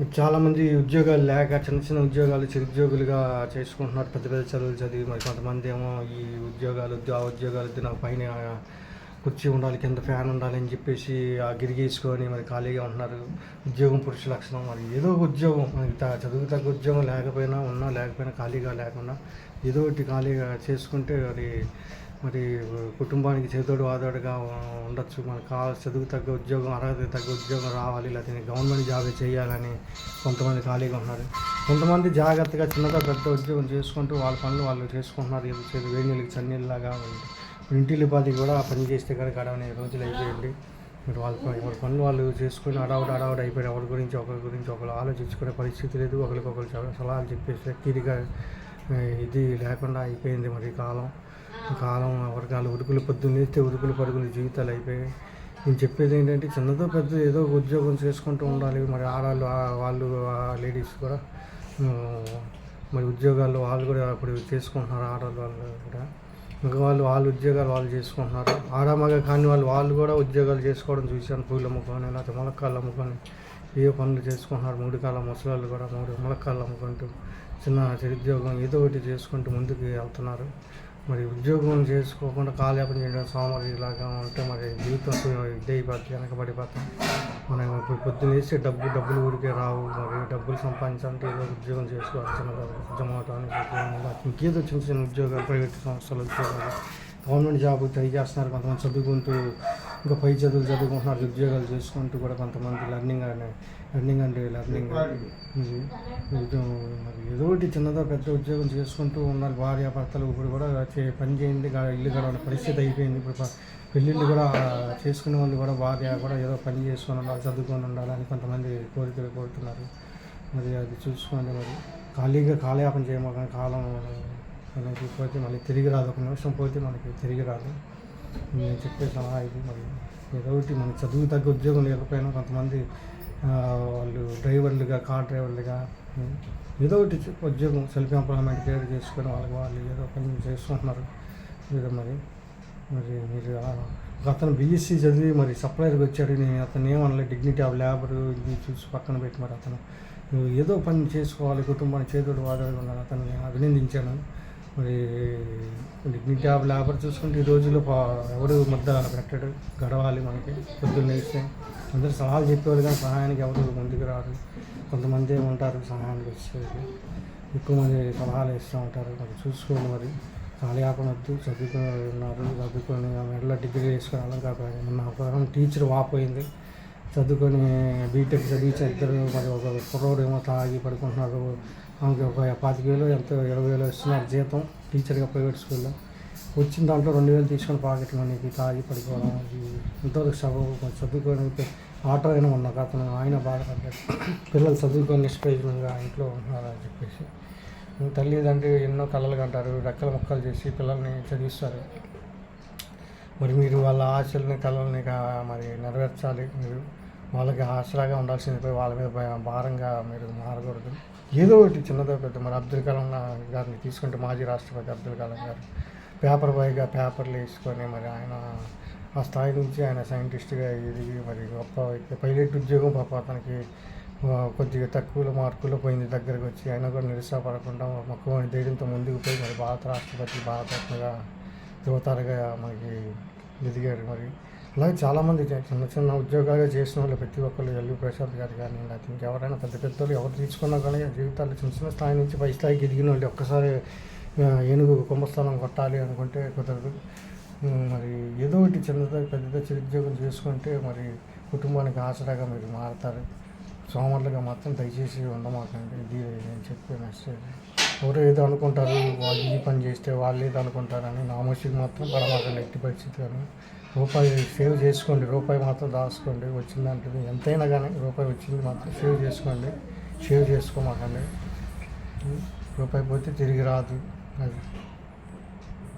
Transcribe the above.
చాలామంది ఉద్యోగాలు లేక చిన్న చిన్న ఉద్యోగాలు చిరుద్యోగులుగా చేసుకుంటున్నారు. పెద్ద పెద్ద చదువులు చదివి మరి కొంతమంది ఏమో ఈ ఉద్యోగాలు వద్దు ఆ ఉద్యోగాలు వద్దు నాకు పైన కుర్చీ ఉండాలి కింద ఫ్యాన్ ఉండాలి అని చెప్పేసి ఆ గిరిగేసుకొని మరి ఖాళీగా ఉంటున్నారు. ఉద్యోగం పురుష లక్షణం. మరి ఏదో ఒక ఉద్యోగం. మనకి చదువు తగ్గ ఉద్యోగం లేకపోయినా ఉన్నా లేకపోయినా ఖాళీగా లేకుండా ఏదో ఒకటి ఖాళీగా చేసుకుంటే మరి మరి కుటుంబానికి చేదోడు ఆదోడుగా ఉండొచ్చు. మనకు కావాలి చదువు తగ్గ ఉద్యోగం అర్హత తగ్గ ఉద్యోగం రావాలి. లేకపోతే గవర్నమెంట్ జాబ్ చేయాలని కొంతమంది ఖాళీగా ఉన్నారు. కొంతమంది జాగ్రత్తగా చిన్నగా పెద్ద ఉద్యోగం చేసుకుంటూ వాళ్ళ పనులు వాళ్ళు చేసుకుంటున్నారు. ఏదో వేణులకి వేడి నీళ్ళకి చన్నీళ్ళలాగా ఇంటిల్లి పాది కూడా పని చేస్తే కనుక అడవనే రోజులు అయిపోయింది. మీరు వాళ్ళ ఎవరి పనులు వాళ్ళు చేసుకుని అడవుడు అడవుడు అయిపోయి ఎవరి గురించి ఒకరి గురించి ఒకరు ఆలోచించుకునే పరిస్థితి లేదు. ఒకరికొకరు సలహాలు చెప్పేసి తీరిగా ఇది లేకుండా అయిపోయింది మరి కాలం. కాలం వర్గాలు ఉరుకులు పొద్దున్నేస్తే ఉరుకులు పరుగులు జీవితాలు అయిపోయాయి. నేను చెప్పేది ఏంటంటే చిన్నదో పెద్ద ఏదో ఉద్యోగం చేసుకుంటూ ఉండాలి. మరి ఆడవాళ్ళు వాళ్ళు లేడీస్ కూడా మరి ఉద్యోగాల్లో వాళ్ళు కూడా ఇప్పుడు చేసుకుంటున్నారు ఆడవాళ్ళు వాళ్ళు కూడా. వాళ్ళు వాళ్ళ ఉద్యోగాలు వాళ్ళు చేసుకుంటున్నారు. ఆడమగ కాని వాళ్ళు వాళ్ళు కూడా ఉద్యోగాలు చేసుకోవడం చూశాను. పూలు అమ్ముకొని లేకపోతే మొలక్కాళ్ళు అమ్ముకొని ఏ పనులు చేసుకుంటున్నారు? మూడు కాల ముసలాళ్ళు కూడా మూడు మొలక్కాళ్ళు అమ్ముకుంటూ చిన్న చిరుద్యోగం ఏదో ఒకటి చేసుకుంటూ ముందుకు వెళ్తున్నారు. మరి ఉద్యోగం చేసుకోకుండా కాలయాపన చేయడం సోమరిలాగా ఉంటే మరి జీవితం ఇదే అయిపోతుంది వెనకబడిపోతాం. మనం ఇప్పుడు పొద్దున్న వేసి డబ్బు డబ్బులు ఊరికే రావు. మరి డబ్బులు సంపాదించాలంటే ఏదో ఉద్యోగం చేసుకోవాలి చిన్న జొమాటో అని ఇంకేదో చిన్న చిన్న ఉద్యోగాలు ప్రైవేట్ సంస్థలు ఉద్యోగాలు గవర్నమెంట్ జాబ్ ట్రై చేస్తున్నారు కొంతమంది చదువుకుంటూ ఇంకా పై చదువులు చదువుకుంటున్నారు ఉద్యోగాలు చేసుకుంటూ కూడా కొంతమంది లర్నింగ్ అనే లర్నింగ్ అంటే లర్నింగ్ మరి ఏదో ఒకటి చిన్నదో పెద్ద ఉద్యోగం చేసుకుంటూ ఉన్నారు. భార్య భర్తలు ఇప్పుడు కూడా చే- పని చేయండి ఇల్లు గడవని పరిస్థితి అయిపోయింది. ఇప్పుడు పెళ్ళిళ్ళు కూడా చేసుకునే వాళ్ళు కూడా భార్య కూడా ఏదో పని చేసుకొని ఉండాలి చదువుకొని ఉండాలని కొంతమంది కోరికలు కోరుతున్నారు. మరి అది చూసుకోండి మరి. ఖాళీగా కాలయాపన చేయమో కాలం అనేది పోతే మళ్ళీ తిరిగి రాదు. ఒక నిమిషం పోతే మనకి తిరిగి రాదు. నేను చెప్పే సలహా ఇది. మరి ఏదో ఒకటి మన చదువు తగ్గ ఉద్యోగం లేకపోయినా కొంతమంది వాళ్ళు డ్రైవర్లుగా కార్ డ్రైవర్లుగా ఏదో ఒకటి ఉద్యోగం సెల్ఫ్ ఎంప్లాయ్మెంట్ క్రియేట్ చేసుకొని వాళ్ళకి వాళ్ళు ఏదో పని చేసుకుంటున్నారు ఏదో మరి మరి మీరు అతను బీఎస్సీ చదివి మరి సప్లైర్కి వచ్చాడు. నేను అతను ఏమనలే డిగ్నిటీ ఆఫ్ లేబర్ ఇది చూసి పక్కన పెట్టి మరి అతను. నువ్వు ఏదో పని చేసుకోవాలి కుటుంబాన్ని చేతుడు వాదాడు ఉన్నాను అతన్ని అభినందించాను. మరి డిగ్నిటీ ఆఫ్ లేబర్ చూసుకుంటే ఈ రోజుల్లో పా- ఎవడు ముద్ద పెట్టడు గడవాలి మనకి పొద్దున్న ఇస్తే అందరూ సలహాలు చెప్పేవాళ్ళు కానీ సహాయానికి ఎవరు ముందుకు రారు. కొంతమంది ఉంటారు సహాయానికి వచ్చేది. ఎక్కువ మంది సలహాలు ఇస్తూ ఉంటారు. మరి చూసుకోండి మరి. కాలయాపన వద్దు చదువుకుని ఉన్నారు. చదువుకొని మెడలో డిగ్రీ వేసుకొని అలా కాకపోయింది నా ఒక టీచర్ వాపోయింది. చదువుకొని బీటెక్ చదివి ఇద్దరు మరి ఒక కుర్రోడు ఏమో తాగి పడుకుంటున్నారు. ఆమెకి ఒక పాతిక వేలు ఎంతో ఇరవై వేలు ఇస్తున్నారు జీతం టీచర్గా ప్రైవేట్ స్కూల్లో. వచ్చిన దాంట్లో రెండు వేలు తీసుకొని పాకెట్ మనీకి తాగి పడుకోవడం ఇంతవరకు చదువు చదువుకొని ఆటో అయినా ఉన్నాక అతను ఆయన బాధపడ్డాడు పిల్లలు చదువుకొని నిష్ప్రయోజనంగా ఇంట్లో ఉంటున్నారు అని చెప్పేసి. తల్లిదండ్రులు ఎన్నో కళలు కంటారు రెక్కల ముక్కలు చేసి పిల్లల్ని చదివిస్తారు. మరి మీరు వాళ్ళ ఆశల్ని కళల్ని మరి నెరవేర్చాలి. మీరు వాళ్ళకి ఆసరాగా ఉండాల్సింది పోయి వాళ్ళ మీద భారంగా మీరు మారకూడదు. ఏదో ఒకటి చిన్నదో పెద్ద మరి అబ్దుల్ కలాం గారిని తీసుకుంటే మాజీ రాష్ట్రపతి అబ్దుల్ కలాం గారు పేపర్ బాయ్గా పేపర్లు వేసుకొని మరి ఆయన ఆ స్థాయి నుంచి ఆయన సైంటిస్ట్గా ఎదిగి మరి గొప్ప వ్యక్తి. పైలట్ ఉద్యోగం పాప అతనికి కొద్దిగా తక్కువ మార్కులు పోయింది దగ్గరకు వచ్చి. ఆయన కూడా నిరుత్సాహపడకుండా మక్కువ ధైర్యంతో ముందుకు పోయి మరి భారత రాష్ట్రపతి భారతరత్నగా యువతరగా మనకి ఎదిగారు మరి. అలాగే చాలామంది చిన్న చిన్న ఉద్యోగాలు చేసిన వాళ్ళు ప్రతి ఒక్కరు ఎల్లు ప్రసాద్ గారు కానీ లేకపోతే ఇంకెవరైనా పెద్ద పెద్ద వాళ్ళు ఎవరు తీసుకున్నా కానీ జీవితాలు చిన్న చిన్న స్థాయి నుంచి పై స్థాయికి ఎదిగిన వాళ్ళు ఒక్కసారి ఏనుగు కుంభస్థానం కొట్టాలి అనుకుంటే కుదరదు. మరి ఏదో ఒకటి చిన్నదో పెద్దదో చిరుద్యోగం చేసుకుంటే మరి కుటుంబానికి ఆసరాగా మీరు మారుతారు. సోమరులుగా మాత్రం దయచేసి ఉండమాకండి. ఇది నేను చెప్పే మెసేజ్ ఎవరు ఏదో అనుకుంటారు వాళ్ళు వాళ్ళు అనుకుంటారని నామోషికి మాత్రం పడమాకండి ఎట్టి పరిస్థితులను రూపాయి సేవ్ చేసుకోండి రూపాయి మాత్రం దాచుకోండి వచ్చిందంటే ఎంతైనా కానీ రూపాయి వచ్చింది మాత్రం సేవ్ చేసుకోండి సేవ్ చేసుకోమాకండి. రూపాయి పోతే తిరిగి రాదు అది.